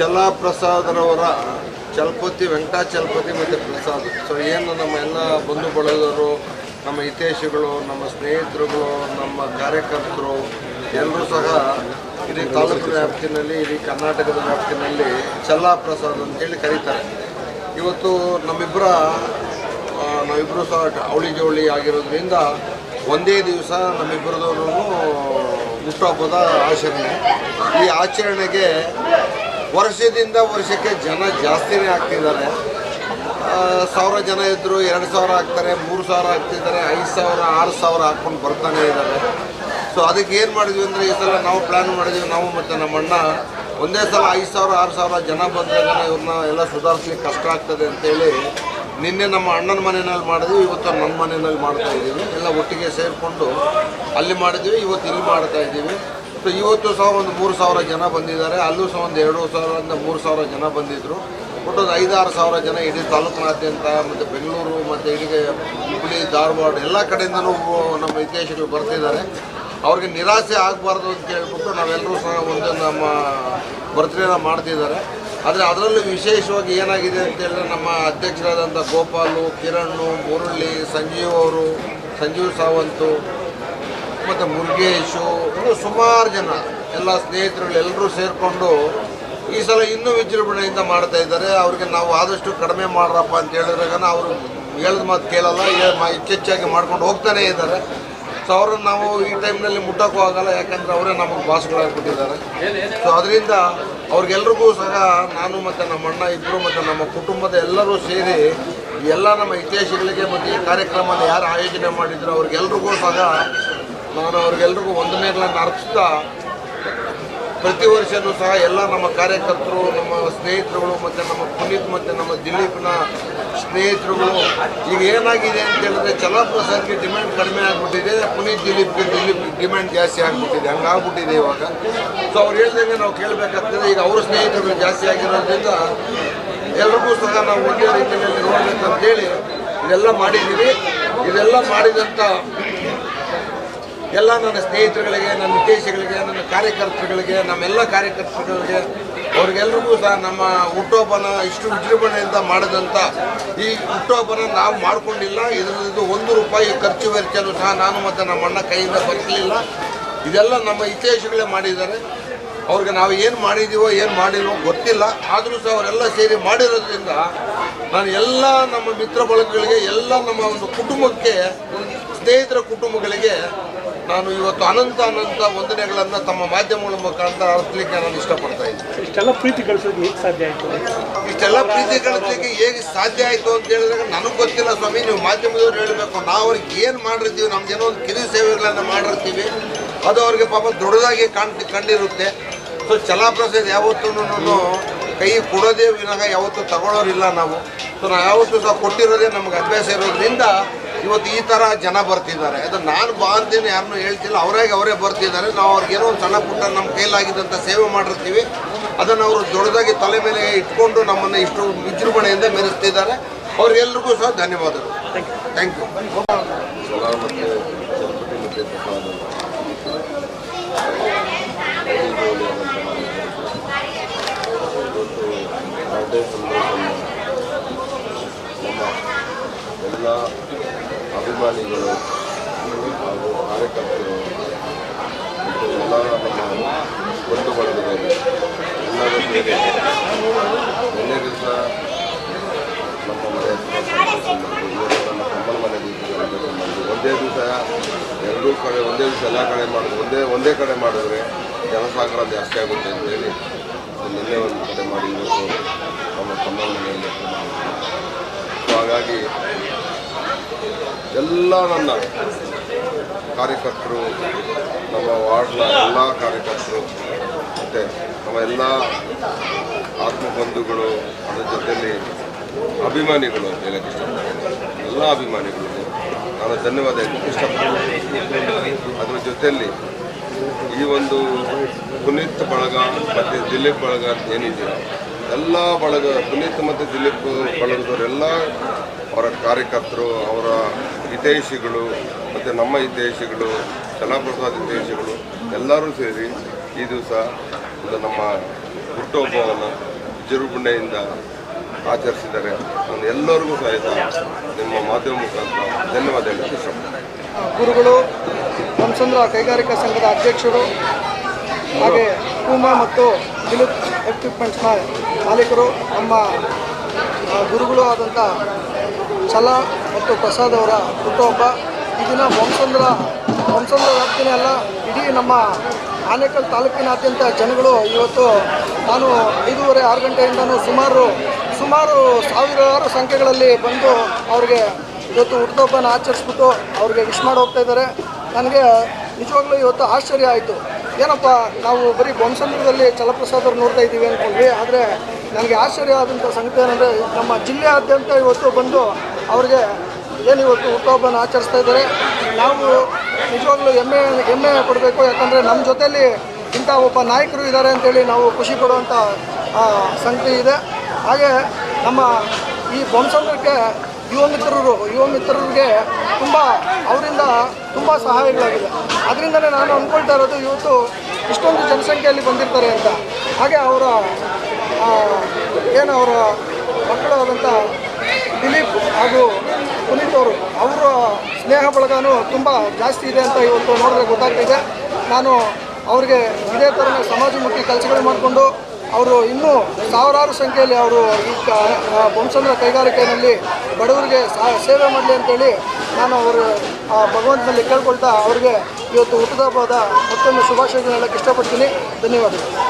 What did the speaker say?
ಚಲಪ್ರಸಾದರವರ ಚಲಪತಿ ವೆಂಕಟಾಚಲಪತಿ ಮತ್ತು ಪ್ರಸಾದ್. ಸೊ ಏನು ನಮ್ಮ ಎಲ್ಲ ಬಂಧು ಬಳಗರು ನಮ್ಮ ಹಿತೇಶಿಗಳು ನಮ್ಮ ಸ್ನೇಹಿತರುಗಳು, ನಮ್ಮ ಕಾರ್ಯಕರ್ತರು ಎಲ್ಲರೂ ಸಹ ಇಡೀ ತಾಲೂಕಿನ ವ್ಯಾಪ್ತಿನಲ್ಲಿ, ಇಡೀ ಕರ್ನಾಟಕದ ವ್ಯಾಪ್ತಿನಲ್ಲಿ ಚಲಪ್ರಸಾದ್ ಅಂತೇಳಿ ಕರೀತಾರೆ. ಇವತ್ತು ನಮ್ಮಿಬ್ಬರ ನಾವಿಬ್ಬರು ಸಹ ಅವಳಿ ಜವಳಿ ಆಗಿರೋದ್ರಿಂದ ಒಂದೇ ದಿವಸ ನಮ್ಮಿಬ್ಬರದವರು ಹುಟ್ಟುಹಬ್ಬದ ಆಚರಣೆ. ಈ ಆಚರಣೆಗೆ ವರ್ಷದಿಂದ ವರ್ಷಕ್ಕೆ ಜನ ಜಾಸ್ತಿನೇ ಆಗ್ತಿದ್ದಾರೆ. ಸಾವಿರ ಜನ ಇದ್ದರು ಎರಡು ಸಾವಿರ ಆಗ್ತಾರೆ, ಮೂರು ಸಾವಿರ ಆಗ್ತಿದ್ದಾರೆ, ಐದು ಸಾವಿರ, ಆರು ಸಾವಿರ ಹಾಕ್ಕೊಂಡು ಬರ್ತಾನೆ ಇದ್ದಾರೆ. ಸೊ ಅದಕ್ಕೆ ಏನು ಮಾಡಿದ್ವಿ ಅಂದರೆ ಈ ಸಲ ನಾವು ಪ್ಲ್ಯಾನ್ ಮಾಡಿದ್ವಿ, ನಾವು ಮತ್ತು ನಮ್ಮ ಅಣ್ಣ ಒಂದೇ ಸಲ ಐದು ಸಾವಿರ, ಆರು ಸಾವಿರ ಜನ ಬಂದಾಗ ಇವ್ರನ್ನ ಎಲ್ಲ ಸುಧಾರಿಸ್ಲಿಕ್ಕೆ ಕಷ್ಟ ಆಗ್ತದೆ ಅಂತೇಳಿ ನಿನ್ನೆ ನಮ್ಮ ಅಣ್ಣನ ಮನೆಯಲ್ಲಿ ಮಾಡಿದ್ವಿ, ಇವತ್ತು ನಮ್ಮ ಮನೆಯಲ್ಲಿ ಮಾಡ್ತಾ ಇದ್ದೀವಿ. ಎಲ್ಲ ಒಟ್ಟಿಗೆ ಸೇರಿಕೊಂಡು ಅಲ್ಲಿ ಮಾಡಿದ್ವಿ, ಇವತ್ತು ಇಲ್ಲಿ ಮಾಡ್ತಾ ಇದ್ದೀವಿ. ಸೊ ಇವತ್ತು ಸಹ ಒಂದು ಮೂರು ಸಾವಿರ ಜನ ಬಂದಿದ್ದಾರೆ. ಅಲ್ಲೂ ಸಹ ಒಂದು ಎರಡು ಸಾವಿರದಿಂದ ಮೂರು ಸಾವಿರ ಜನ ಬಂದಿದ್ದರು ಒಟ್ಟು ಒಂದು ಐದಾರು ಸಾವಿರ ಜನ ಇಡೀ ತಾಲೂಕಿನಾದ್ಯಂತ ಮತ್ತು ಬೆಂಗಳೂರು ಮತ್ತು ಇಡೀ ಹುಬ್ಬಳ್ಳಿ ಧಾರವಾಡ ಎಲ್ಲ ಕಡೆಯಿಂದಲೂ ನಮ್ಮ ಇತಿಹಾಸಗಳು ಬರ್ತಿದ್ದಾರೆ. ಅವ್ರಿಗೆ ನಿರಾಸೆ ಆಗಬಾರ್ದು ಅಂತ ಹೇಳ್ಬಿಟ್ಟು ನಾವೆಲ್ಲರೂ ಸಹ ಒಂದು ನಮ್ಮ ಬರ್ತ್ಡೇನ ಮಾಡ್ತಿದ್ದಾರೆ. ಆದರೆ ಅದರಲ್ಲೂ ವಿಶೇಷವಾಗಿ ಏನಾಗಿದೆ ಅಂತ ಹೇಳಿದ್ರೆ ನಮ್ಮ ಅಧ್ಯಕ್ಷರಾದಂಥ ಗೋಪಾಲು ಕಿರಣ್ ಮುರಳಿ, ಸಂಜೀವ್ ಅವರು, ಸಂಜೀವ್ ಸಾವಂತು ಮತ್ತು ಮುರುಗೇಶು, ಇನ್ನೂ ಸುಮಾರು ಜನ, ಎಲ್ಲ ಸ್ನೇಹಿತರುಗಳು, ಎಲ್ಲರೂ ಸೇರಿಕೊಂಡು ಈ ಸಲ ಇನ್ನೂ ವಿಜೃಂಭಣೆಯಿಂದ ಮಾಡ್ತಾ ಇದ್ದಾರೆ. ಅವ್ರಿಗೆ ನಾವು ಆದಷ್ಟು ಕಡಿಮೆ ಮಾಡ್ರಪ್ಪ ಅಂತ ಹೇಳಿದ್ರಾಗ ಅವರು ಹೇಳಿದ ಮಾತು ಕೇಳಲ್ಲ ಹೆಚ್ಚೆಚ್ಚಾಗಿ ಮಾಡ್ಕೊಂಡು ಹೋಗ್ತಾನೇ ಇದ್ದಾರೆ. ಸೊ ಅವ್ರನ್ನ ನಾವು ಈ ಟೈಮ್ನಲ್ಲಿ ಮುಟ್ಟೋಕ್ಕೂ ಆಗಲ್ಲ, ಯಾಕಂದರೆ ಅವರೇ ನಮಗೆ ಬಾಸ್ಗಳಾಗ್ಬಿಟ್ಟಿದ್ದಾರೆ ಸೊ ಅದರಿಂದ ಅವ್ರಿಗೆಲ್ರಿಗೂ ಸಹ ನಾನು ಮತ್ತು ನಮ್ಮ ಅಣ್ಣ ಇಬ್ಬರು ಮತ್ತು ನಮ್ಮ ಕುಟುಂಬದ ಎಲ್ಲರೂ ಸೇರಿ ಎಲ್ಲ ನಮ್ಮ ಇತಿಹಾಸಗಳಿಗೆ ಮತ್ತು ಈ ಕಾರ್ಯಕ್ರಮನ ಯಾರು ಆಯೋಜನೆ ಮಾಡಿದ್ರು, ಅವ್ರಿಗೆಲ್ರಿಗೂ ಸಹ ನಾನು ಅವ್ರಿಗೆಲ್ರಿಗೂ ವಂದನೆಗಳನ್ನು ಅರ್ಪಿಸ್ತಾ ಪ್ರತಿ ವರ್ಷವೂ ಸಹ ಎಲ್ಲ ನಮ್ಮ ಕಾರ್ಯಕರ್ತರು, ನಮ್ಮ ಸ್ನೇಹಿತರುಗಳು ಮತ್ತು ನಮ್ಮ ಪುನೀತ್ ಮತ್ತು ನಮ್ಮ ದಿಲೀಪ್ನ ಸ್ನೇಹಿತರುಗಳು, ಈಗ ಏನಾಗಿದೆ ಅಂತ ಹೇಳಿದ್ರೆ ಚಲಪ್ರಸಾದ್ಗೆ ಡಿಮ್ಯಾಂಡ್ ಕಡಿಮೆ ಆಗಿಬಿಟ್ಟಿದೆ, ಪುನೀತ್ ದಿಲೀಪ್ಗೆ ದಿಲೀಪ್ ಡಿಮ್ಯಾಂಡ್ ಜಾಸ್ತಿ ಆಗಿಬಿಟ್ಟಿದೆ, ಹಂಗಾಗ್ಬಿಟ್ಟಿದೆ ಇವಾಗ. ಸೊ ಅವ್ರು ಹೇಳ್ದಂಗೆ ನಾವು ಕೇಳಬೇಕಾಗ್ತದೆ, ಈಗ ಅವ್ರ ಸ್ನೇಹಿತರುಗಳು ಜಾಸ್ತಿ ಆಗಿರೋದ್ರಿಂದ ಎಲ್ರಿಗೂ ಸಹ ನಾವು ಒಂದೇ ರೀತಿಯಲ್ಲಿ ನೋಡಬೇಕಂತೇಳಿ ಇದೆಲ್ಲ ಮಾಡಿದ್ದೀವಿ. ಇದೆಲ್ಲ ಮಾಡಿದಂಥ ಎಲ್ಲ ನನ್ನ ಸ್ನೇಹಿತರುಗಳಿಗೆ, ನನ್ನ ಉದ್ದೇಶಗಳಿಗೆ, ನನ್ನ ಕಾರ್ಯಕರ್ತರುಗಳಿಗೆ, ನಮ್ಮೆಲ್ಲ ಕಾರ್ಯಕರ್ತರುಗಳಿಗೆ, ಅವ್ರಿಗೆಲ್ರಿಗೂ ಸಹ ನಮ್ಮ ಹುಟ್ಟುಹಬ್ಬನ ಇಷ್ಟು ವಿಜೃಂಭಣೆಯಿಂದ ಮಾಡಿದಂಥ ಈ ಹುಟ್ಟುಹಬ್ಬನ ನಾವು ಮಾಡಿಕೊಂಡಿಲ್ಲ. ಇದರದ್ದು ಒಂದು ರೂಪಾಯಿ ಖರ್ಚು ವೆಚ್ಚನೂ ಸಹ ನಾನು ಮತ್ತು ನಮ್ಮ ಅಣ್ಣ ಕೈಯಿಂದ ಬರಲಿಲ್ಲ. ಇದೆಲ್ಲ ನಮ್ಮ ಇತಿಹಾಸಗಳೇ ಮಾಡಿದ್ದಾರೆ. ಅವ್ರಿಗೆ ನಾವು ಏನು ಮಾಡಿದ್ದೀವೋ ಏನು ಮಾಡಿಲ್ವೋ ಗೊತ್ತಿಲ್ಲ. ಆದರೂ ಸಹ ಅವರೆಲ್ಲ ಸೇರಿ ಮಾಡಿರೋದ್ರಿಂದ ನಾನು ಎಲ್ಲ ನಮ್ಮ ಮಿತ್ರ ಬಳಗಗಳಿಗೆ, ಎಲ್ಲ ನಮ್ಮ ಒಂದು ಕುಟುಂಬಕ್ಕೆ, ಸ್ನೇಹಿತರ ಕುಟುಂಬಗಳಿಗೆ ನಾನು ಇವತ್ತು ಅನಂತ ಅನಂತ ವಂದನೆಗಳನ್ನು ತಮ್ಮ ಮಾಧ್ಯಮಗಳ ಮುಖಾಂತರ ಅರ್ಥಲಿಕ್ಕೆ ನಾನು ಇಷ್ಟಪಡ್ತಾ ಇದ್ದೀನಿ. ಇಷ್ಟೆಲ್ಲ ಪ್ರೀತಿ ಗಳಿಸೋದು ಹೇಗೆ ಸಾಧ್ಯ ಆಯಿತು? ಇಷ್ಟೆಲ್ಲ ಪ್ರೀತಿ ಗಳಿಸಲಿಕ್ಕೆ ಹೇಗೆ ಸಾಧ್ಯ ಆಯಿತು ಅಂತ ಹೇಳಿದಾಗ ನನಗೆ ಗೊತ್ತಿಲ್ಲ ಸ್ವಾಮಿ ನೀವು ಮಾಧ್ಯಮದವ್ರು ಹೇಳಬೇಕು. ನಾವು ಅವ್ರಿಗೆ ಏನು ಮಾಡಿರ್ತೀವಿ ನಮ್ದೇನೋ ಒಂದು ಕಿರಿ ಸೇವೆಗಳನ್ನು ಮಾಡಿರ್ತೀವಿ. ಅದು ಅವ್ರಿಗೆ ಪಾಪ ದೊಡ್ಡದಾಗಿ ಕಾಣ್ ಕಂಡಿರುತ್ತೆ. ಸೊ ಚಲಾಪ್ರಸಾದ್ ಯಾವತ್ತೂ ಕೈ ಕೊಡೋದೇ ವಿನಃ ಯಾವತ್ತೂ ತಗೊಳ್ಳೋರಿಲ್ಲ ನಾವು. ಸೊ ನಾವು ಯಾವತ್ತೂ ಸಹ ಕೊಟ್ಟಿರೋದೇ ನಮ್ಗೆ ಅಭ್ಯಾಸ ಇರೋದ್ರಿಂದ ಇವತ್ತು ಈ ಥರ ಜನ ಬರ್ತಿದ್ದಾರೆ. ಅದು ನಾನು ಬಾ ಅಂತೇನು ಯಾರನ್ನೂ ಹೇಳ್ತಿಲ್ಲ. ಅವರಾಗಿ ಅವರೇ ಬರ್ತಿದ್ದಾರೆ. ನಾವು ಅವ್ರಿಗೇನೋ ಒಂದು ಸಣ್ಣ ಪುಟ್ಟ ನಮ್ಮ ಕೈಲಾಗಿದ್ದಂಥ ಸೇವೆ ಮಾಡಿರ್ತೀವಿ. ಅದನ್ನು ಅವರು ದೊಡ್ಡದಾಗಿ ತಲೆ ಮೇಲೆ ಇಟ್ಕೊಂಡು ನಮ್ಮನ್ನು ಇಷ್ಟು ವಿಜೃಂಭಣೆಯಿಂದ ಮೆರೆಸ್ತಿದ್ದಾರೆ. ಅವ್ರಿಗೆಲ್ರಿಗೂ ಸಹ ಧನ್ಯವಾದಗಳು. ಥ್ಯಾಂಕ್ ಯು ಎಲ್ಲ ಅಭಿಮಾನಿಗಳು ಹಾಗೂ ಕಾರ್ಯಕರ್ತರು ಮತ್ತು ಎಲ್ಲ ನಮ್ಮ ಬಂಧು ಬಳಗದವರು ಎಲ್ಲರೂ ದಿವಸ ನಮ್ಮ ಮನೆ ನಮ್ಮ ತಮ್ಮನ ಮನೆಗೆ. ಒಂದೇ ದಿವಸ ಎರಡೂ ಕಡೆ, ಒಂದೇ ದಿವಸ ಎಲ್ಲ ಕಡೆ ಮಾಡೋದು ಒಂದೇ ಒಂದೇ ಕಡೆ ಮಾಡಿದ್ರೆ ಜನಸಾಗರ ಜಾಸ್ತಿ ಆಗುತ್ತೆ ಅಂತೇಳಿ ನಿನ್ನೆ ಒಂದು ಕಡೆ ಮಾಡಿ ಇವತ್ತು ನಮ್ಮ ತಮ್ಮನ ಮನೆಯಲ್ಲಿ ಸೊ ಹಾಗಾಗಿ ಎಲ್ಲ ನನ್ನ ಕಾರ್ಯಕರ್ತರು, ನಮ್ಮ ವಾರ್ಡ್ನ ಎಲ್ಲ ಕಾರ್ಯಕರ್ತರು, ಮತ್ತು ನಮ್ಮ ಎಲ್ಲ ಆತ್ಮಬಂಧುಗಳು, ಅದರ ಜೊತೆಯಲ್ಲಿ ಅಭಿಮಾನಿಗಳು ಅಂತ ಹೇಳಕ್ಕೆ ಎಲ್ಲ ಅಭಿಮಾನಿಗಳು. ನಾನು ಧನ್ಯವಾದ ಇಷ್ಟಪಡ್ತೀನಿ. ಅದರ ಜೊತೆಯಲ್ಲಿ ಈ ಒಂದು ಪುನೀತ್ ಬಳಗ ಮತ್ತು ದಿಲೀಪ್ ಬಳಗ ಅಂತ ಏನಿದೆಯೋ ಎಲ್ಲ ಬಳಗ ಪುನೀತ್ ಮತ್ತು ದಿಲೀಪ್ ಬಳಗದವರೆಲ್ಲ ಅವರ ಕಾರ್ಯಕರ್ತರು, ಅವರ ಹಿತೈಷಿಗಳು ಮತ್ತು ನಮ್ಮ ಹಿತೈಷಿಗಳು ಚನ್ನಪ್ರಸಾದ್ ಹಿತೈಷಿಗಳು ಎಲ್ಲರೂ ಸೇರಿ ಈ ದಿವಸ ನಮ್ಮ ಹುಟ್ಟುಹಬ್ಬವನ್ನು ವಿಜೃಂಭಣೆಯಿಂದ ಆಚರಿಸಿದ್ದಾರೆ. ನಾನು ಎಲ್ಲರಿಗೂ ಸಹಿತ ನಿಮ್ಮ ಮಾಧ್ಯಮ ಮುಖಾಂತರ ಧನ್ಯವಾದ ಇಷ್ಟಪಡ್ತೀನಿ ಗುರುಗಳು ಹಂಸಂದ್ರ ಕೈಗಾರಿಕಾ ಸಂಘದ ಅಧ್ಯಕ್ಷರು ಹಾಗೆ ಪೂಮಾ ಮತ್ತು ಬಿಲುತ್ ಎಕ್ವಿಪ್ಮೆಂಟ್ಸ್ನ ಮಾಲೀಕರು, ನಮ್ಮ ಗುರುಗಳು ಆದಂಥ ಛಲ ಮತ್ತು ಪ್ರಸಾದ್ ಅವರ ಹುಟ್ಟುಹಬ್ಬ. ಈ ದಿನ ವಂಶಂದ್ರ ವಂಶಂದ್ರ ವ್ಯಾಪ್ತಿನೇ ಅಲ್ಲ, ಇಡೀ ನಮ್ಮ ಆನೇಕಲ್ ತಾಲೂಕಿನಾದ್ಯಂತ ಜನಗಳು ಇವತ್ತು ನಾನು ಐದೂವರೆ, ಆರು ಗಂಟೆಯಿಂದನೂ ಸುಮಾರು ಸುಮಾರು ಸಾವಿರಾರು ಸಂಖ್ಯೆಗಳಲ್ಲಿ ಬಂದು ಅವ್ರಿಗೆ ಇವತ್ತು ಹುಟ್ಟುಹಬ್ಬನ ಆಚರಿಸ್ಬಿಟ್ಟು ಅವ್ರಿಗೆ ವಿಶ್ ಮಾಡಿ ಹೋಗ್ತಾ ಇದ್ದಾರೆ. ನನಗೆ ನಿಜವಾಗ್ಲೂ ಇವತ್ತು ಆಶ್ಚರ್ಯ ಆಯಿತು. ಏನಪ್ಪ, ನಾವು ಬರೀ ಬೊಂಸಂದ್ರದಲ್ಲಿ ಚಲಪ್ರಸಾದ್ ಅವ್ರು ನೋಡ್ತಾ ಇದ್ದೀವಿ ಅಂದ್ಕೊಂಡ್ವಿ, ಆದರೆ ನನಗೆ ಆಶ್ಚರ್ಯ ಆದಂಥ ಸಂಗತಿ ಏನಂದರೆ, ನಮ್ಮ ಜಿಲ್ಲೆಯಾದ್ಯಂತ ಇವತ್ತು ಬಂದು ಅವ್ರಿಗೆ ಏನು ಇವತ್ತು ಹುಟ್ಟುಹಬ್ಬನ ಆಚರಿಸ್ತಾ ಇದ್ದಾರೆ. ನಾವು ನಿಜವಾಗ್ಲೂ ಹೆಮ್ಮೆ ಹೆಮ್ಮೆ ಕೊಡಬೇಕು ಯಾಕಂದರೆ ನಮ್ಮ ಜೊತೆಯಲ್ಲಿ ಇಂಥ ಒಬ್ಬ ನಾಯಕರು ಇದ್ದಾರೆ ಅಂತೇಳಿ ನಾವು ಖುಷಿ ಪಡುವಂಥ ಸಂಗತಿ ಇದೆ. ಹಾಗೆ ನಮ್ಮ ಈ ಬೊಮ್ಮಸಂದ್ರಕ್ಕೆ ಯುವ ಮಿತ್ರರು, ಯುವ ಮಿತ್ರರಿಗೆ ತುಂಬ ಅವರಿಂದ ತುಂಬ ಸಹಾಯಗಳಾಗಿದೆ. ಅದರಿಂದಲೇ ನಾನು ಅಂದ್ಕೊಳ್ತಾ ಇರೋದು, ಇವತ್ತು ಇಷ್ಟೊಂದು ಜನಸಂಖ್ಯೆಯಲ್ಲಿ ಬಂದಿರ್ತಾರೆ ಅಂತ. ಹಾಗೆ ಅವರ ಏನು ಅವರ ಮಕ್ಕಳಾದಂಥ ದಿಲೀಪ್ ಹಾಗೂ ಪುನೀತ್ ಅವರು ಅವರ ಸ್ನೇಹ ಬಳಗನೂ ತುಂಬ ಜಾಸ್ತಿ ಇದೆ ಅಂತ ಇವತ್ತು ನೋಡಿದ್ರೆ ಗೊತ್ತಾಗ್ತಿದೆ ನಾನು ಅವರಿಗೆ ಇದೇ ಥರ ಸಮಾಜಮುಖಿ ಕೆಲಸಗಳು ಮಾಡಿಕೊಂಡು ಅವರು ಇನ್ನೂ ಸಾವಿರಾರು ಸಂಖ್ಯೆಯಲ್ಲಿ ಅವರು ಈ ಆ, ಕೈಗಾರಿಕೆಯಲ್ಲಿ ಬಡವರಿಗೆ ಸೇವೆ ಮಾಡಲಿ ಅಂತೇಳಿ ನಾನು ಅವರು ಭಗವಂತನಲ್ಲಿ ಕೇಳ್ಕೊಳ್ತಾ ಅವರಿಗೆ ಇವತ್ತು ಹುಟ್ಟದ ಹಬ್ಬದ ಮತ್ತೊಮ್ಮೆ ಶುಭಾಶಯಗಳನ್ನ ಹೇಳಕ್ಕೆ ಇಷ್ಟಪಡ್ತೀನಿ. ಧನ್ಯವಾದಗಳು.